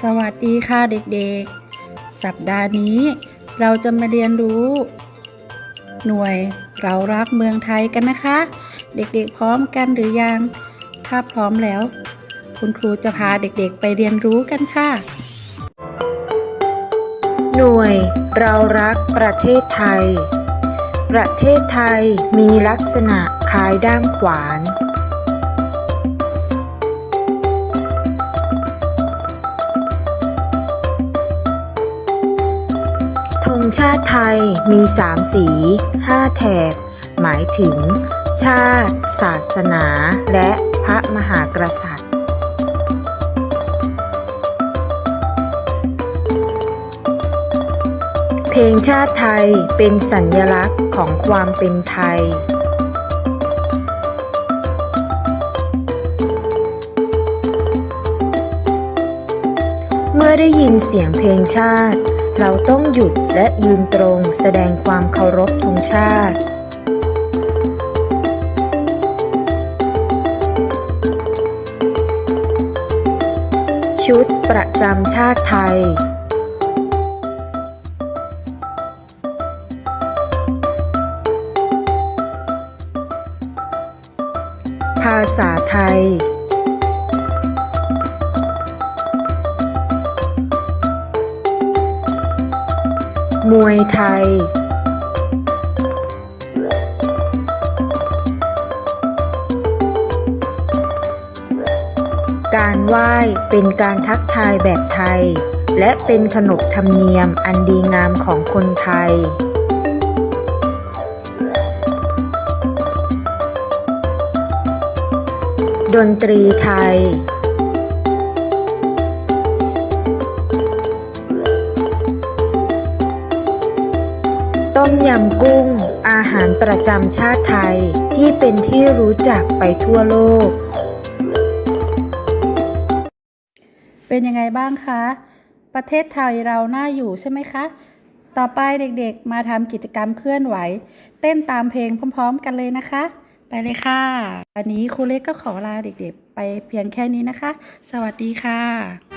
สวัสดีค่ะเด็กๆ สัปดาห์นี้เราจะมาเรียนรู้ หน่วยเรารักเมืองไทยกันนะคะ เด็กๆพร้อมกันหรือยัง ถ้าพร้อมแล้ว คุณครูจะพาเด็กๆไปเรียนรู้กันค่ะ หน่วยเรารักประเทศไทย ประเทศไทยมีลักษณะคล้ายด้ามขวาน งชาติไทยมีสามสีห้าแถบ หมายถึง ชาติ ศาสนา และพระมหากษัตริย์ เพลงชาติไทยเป็นสัญลักษณ์ของความเป็นไทยเมื่อได้ยินเสียงเพลงชาติ เราต้องหยุดและยืนตรงแสดงความเคารพธงชาติชุดประจำชาติไทย ภาษาไทย มวยไทย การไหว้เป็นการทักทายแบบไทย และเป็นขนบธรรมเนียมอันดีงามของคนไทยดนตรีไทย ยำกุ้ง อาหารประจำชาติไทยที่เป็นที่รู้จักไปทั่วโลก เป็นยังไงบ้างคะ ประเทศไทยเราน่าอยู่ใช่ไหมคะ ต่อไปเด็กๆมาทำกิจกรรมเคลื่อนไหว เต้นตามเพลงพร้อม ๆ กันเลยนะคะ ไปเลยค่ะ วันนี้ครูเล็กก็ขอลาเด็กๆ ไปเพียงแค่นี้นะคะ สวัสดีค่ะ